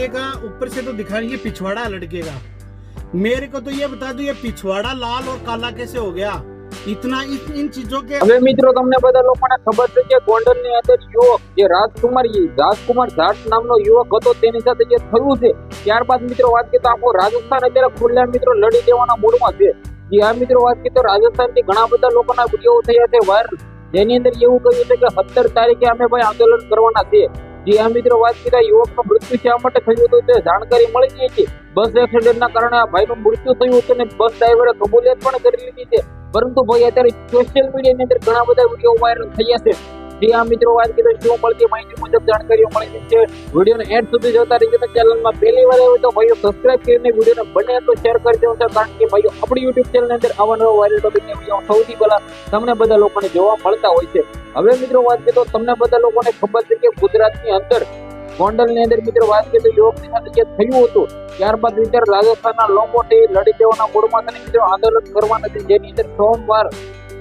लड़के का ऊपर से तो दिखा नहीं है पिछवाड़ा है लड़के का मेरे को तो ये बता दो ये पिछवाड़ा लाल और काला कैसे हो गया इतना इस इन चीजों के હવે મિત્રો તમને બધા લોકોને ખબર છે કે ગોંડલ ની અંદર યુવક જે રાજકુમાર રાજકુમાર જાટ નામનો યુવક હતો તેની સાથે જે થયું છે ત્યારબાદ મિત્રો વાત કરીએ તો આખો રાજસ્થાન અત્યારે ખુલ્લા મિત્રો લડી દેવાના મૂડમાં છે જે આ મિત્રો વાત કરીએ તો રાજસ્થાન થી ઘણા બધા લોકોના વિડીયો થયા છે વાયરલ જેની અંદર એવું કહ્યું છે કે સત્તર તારીખે અમે ભાઈ આંદોલન કરવાના છીએ. જે આ મિત્રો, વાત કરતા યુવકનું મૃત્યુ શા માટે થયું હતું, તે જાણકારી મળી ગઈ છે બસ એક્સિડન્ટના કારણે આ ભાઈનું મૃત્યુ થયું હતું અને બસ ડ્રાઈવરે કબૂલિયત પણ કરી લીધી છે. પરંતુ ભાઈ, અત્યારે સોશિયલ મીડિયાની અંદર ઘણા બધા વીડિયો વાયરલ થયા છે. જે આ મિત્રો, વાત કરીએ શું મળતી માહિતી મુજબ જાણકારીઓ મળી છે. વિડીયોને એન્ડ સુધી જોતા રહીજો અને ચેનલમાં પહેલી વાર આવ્યો તો ભાઈઓ સબસ્ક્રાઇબ કરીને વિડીયોને બને તો શેર કરી છે, કારણ કે ભાઈઓ આપણી યુટ્યુબ ચેનલની અંદર આવા નવા વાયરલ ટોપિકની વીડિયો સૌથી પહેલા તમને બધા લોકોને જોવા મળતા હોય છે. હવે, મિત્રો, વાત કરીએ તો તમને બધા લોકોને ખબર છે કે ગુજરાતની અંદર, ગોંડલની અંદર, મિત્રો, વાત કરીએ તો યુવકની સાથે જે થયું હતું, ત્યારબાદ મિત્રો રાજસ્થાનના લોકો છે લડી દેવાના મૂળમાં તેને મિત્રો આંદોલન કરવાના છે. જેની અંદર સોમવાર,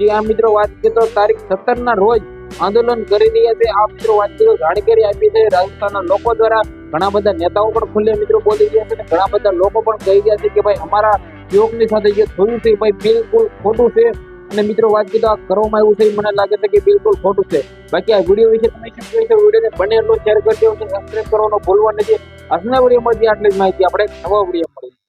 જે આ મિત્રો, વાત કરીએ તો તારીખ સત્તરના રોજ આંદોલન કરી રહ્યા છે. આ મિત્રો વાત જાણકારી આપી છે. રાજસ્થાનના લોકો દ્વારા ઘણા બધા નેતાઓ પણ ખુલ્લે મિત્રો બોલી રહ્યા છે અને ઘણા બધા લોકો પણ કહી રહ્યા છે કે ભાઈ અમારા યોગની સાથે જે થયું છે ભાઈ બિલકુલ ખોટું છે. અને મિત્રો વાત કરીએ આ કરવામાં આવ્યું છે મને લાગે છે કે બિલકુલ ખોટું છે. બાકી આ વીડિયો વિશે તમે શું કહી શકો વિડીયોને બને એટલો શેર કરજો અને સબસ્ક્રાઈબ કરવાનો ભૂલવા નથી. આજના વિડીયોમાંથી આટલી જ માહિતી. આપણે નવા વીડિયો મળી